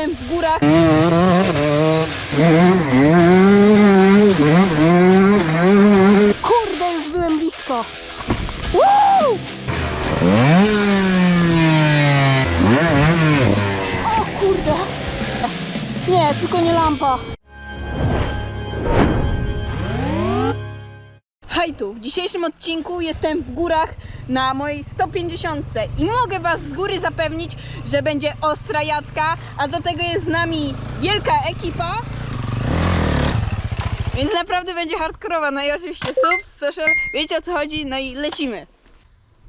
jestem w górach. Hej tu, w dzisiejszym odcinku jestem w górach na mojej 150 i mogę Was z góry zapewnić, że będzie ostra jadka, a do tego jest z nami wielka ekipa. Więc naprawdę będzie hardkorowa, no i oczywiście sub, social, wiecie o co chodzi, no i lecimy.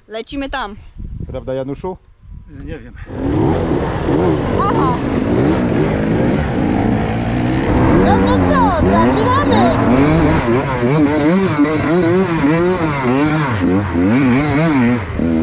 Lecimy tam. Prawda Januszu? Nie wiem. Aha. No to co, zaczynamy! Lecimy.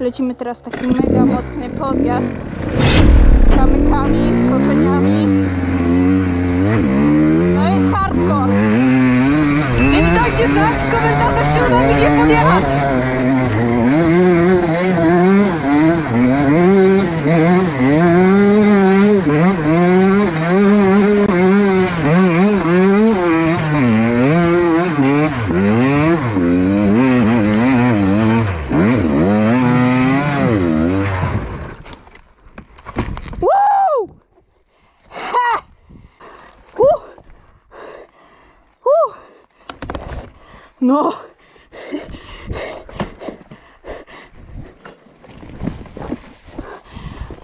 Lecimy teraz taki mega mocny podjazd z kamykami, z korzeniami. No jest hardcore. Więc dajcie znać w komentarzach, czy uda mi się podjechać. Woo! Ha! Woo! Woo!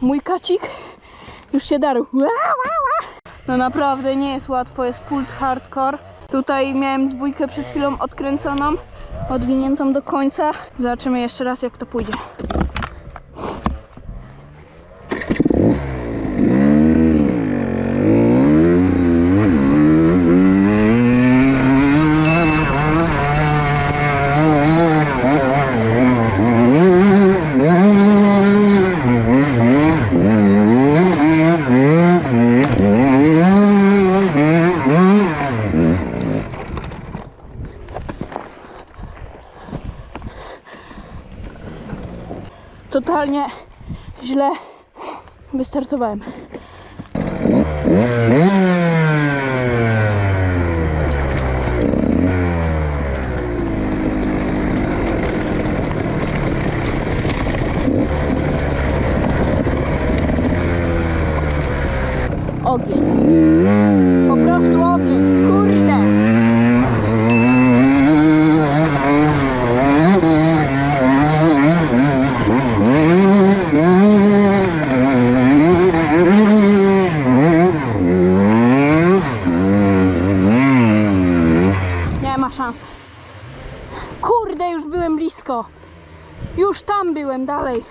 Mój kacik już się darł. No naprawdę nie jest łatwo, jest full hardcore. Tutaj miałem dwójkę przed chwilą odkręconą, odwiniętą do końca. Zobaczymy jeszcze raz jak to pójdzie. Totalnie źle wystartowałem. Kurde, już byłem blisko. Już tam byłem dalej.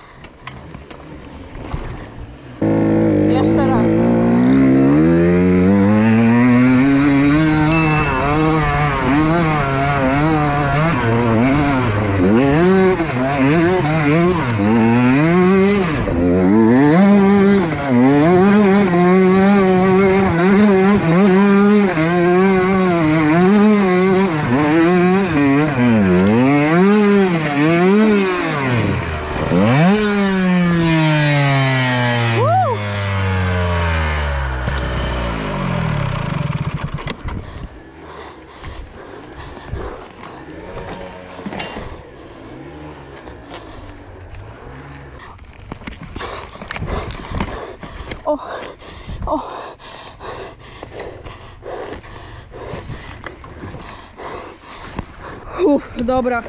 Jeszcze raz. Woo! O, o. Uff, dobra.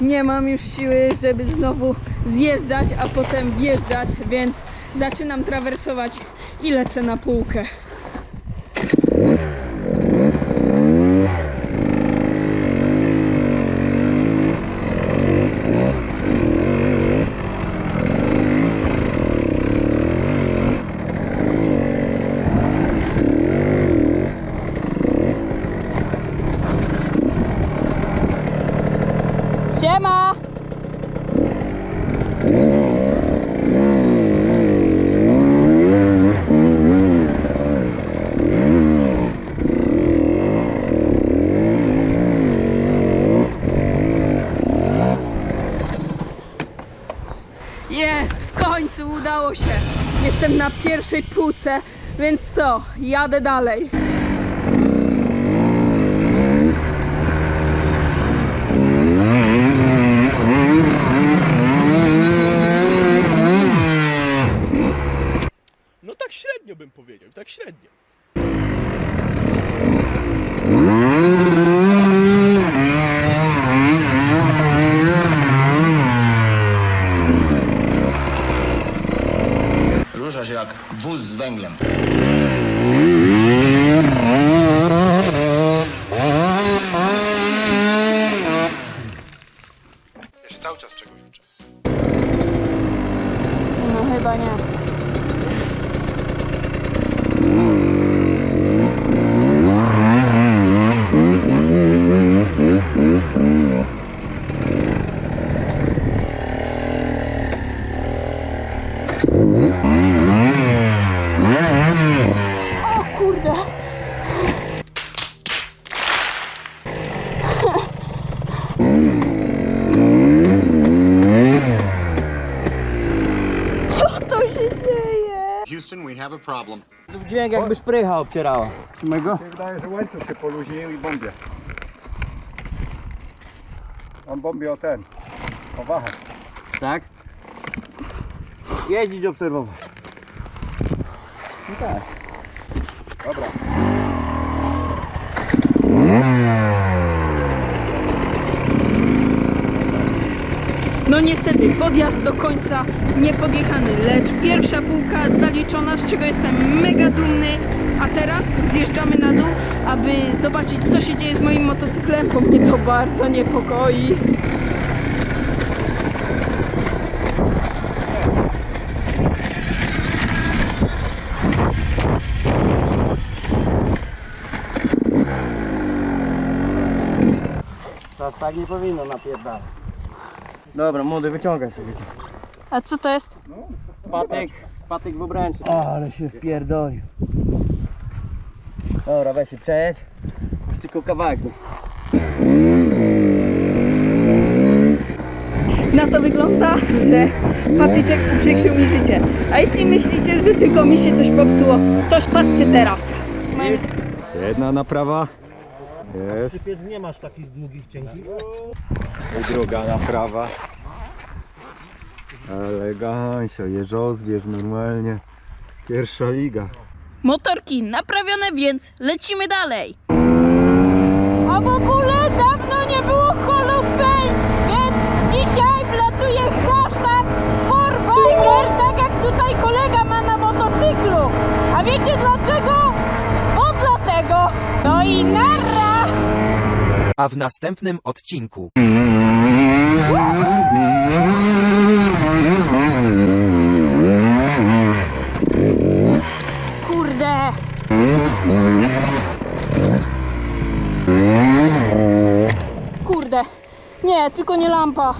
Nie mam już siły, żeby znowu zjeżdżać, a potem wjeżdżać, więc Zaczynam trawersować i lecę na półkę. Siema! Jest! W końcu udało się! Jestem na pierwszej półce, więc co? Jadę dalej. No tak średnio bym powiedział, tak średnio. Rusza się jak wóz z węglem. Ja się cały czas czegoś uczę. No chyba nie. O kurde! Co to się dzieje? Houston, we have a problem. Dźwięk jakby szprycha obcierała. Się wydaje, że łańcuch się poluźnił i bombie. On bombi o ten, o wachę. Tak? Jeździć obserwować. No tak. Dobra. No niestety, podjazd do końca niepodjechany, lecz pierwsza półka zaliczona, z czego jestem mega dumny. A teraz zjeżdżamy na dół, aby zobaczyć co się dzieje z moim motocyklem, bo mnie to bardzo niepokoi. Tak nie powinno napierdalać. Dobra, młody, wyciągaj sobie. A co to jest? Patyk, patyk w obręczy. O, ale się wpierdolił. Dobra, weź się przejedź. Już tylko kawałek. tu. Na to wygląda, że patyczek uprzykrzył mi życie. A jeśli myślicie, że tylko mi się coś popsuło, to patrzcie teraz. Jedna naprawa. Jest. nie masz takich długich cienki. I druga naprawa. Elegancio, jeżozbierz normalnie. Pierwsza liga. Motorki naprawione, więc lecimy dalej. A w ogóle dawno nie było Hall of Fame, więc dzisiaj wlatuje hashtag Forbiker, tak jak tutaj kolega ma na motocyklu. A wiecie dlaczego? Bo dlatego. No i narra! W następnym odcinku. Kurde! Kurde. Nie, tylko nie lampa.